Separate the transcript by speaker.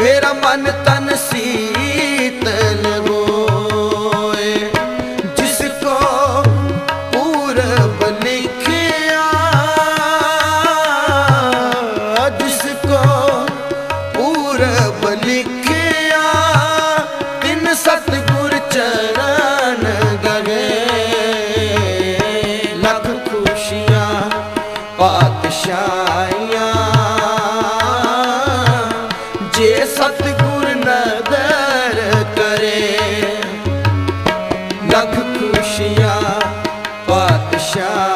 Speaker 1: ਮੇਰਾ ਮਨ ਤਨ ਸੀਤਲ ਹੋਏ, ਜਿਸ ਕੋ ਪੂਰਬ ਲਿਖਿਆ, ਜਿਸ ਕੋ ਪੂਰਬ ਲਿਖਿਆ, ਤਿਨ ਸਤਿਗੁਰ ਚਰਨ ਗਗੇ, ਲਖ ਖੁਸ਼ੀਆਂ ਪਾਤਸ਼ਾਹਾਂ Shah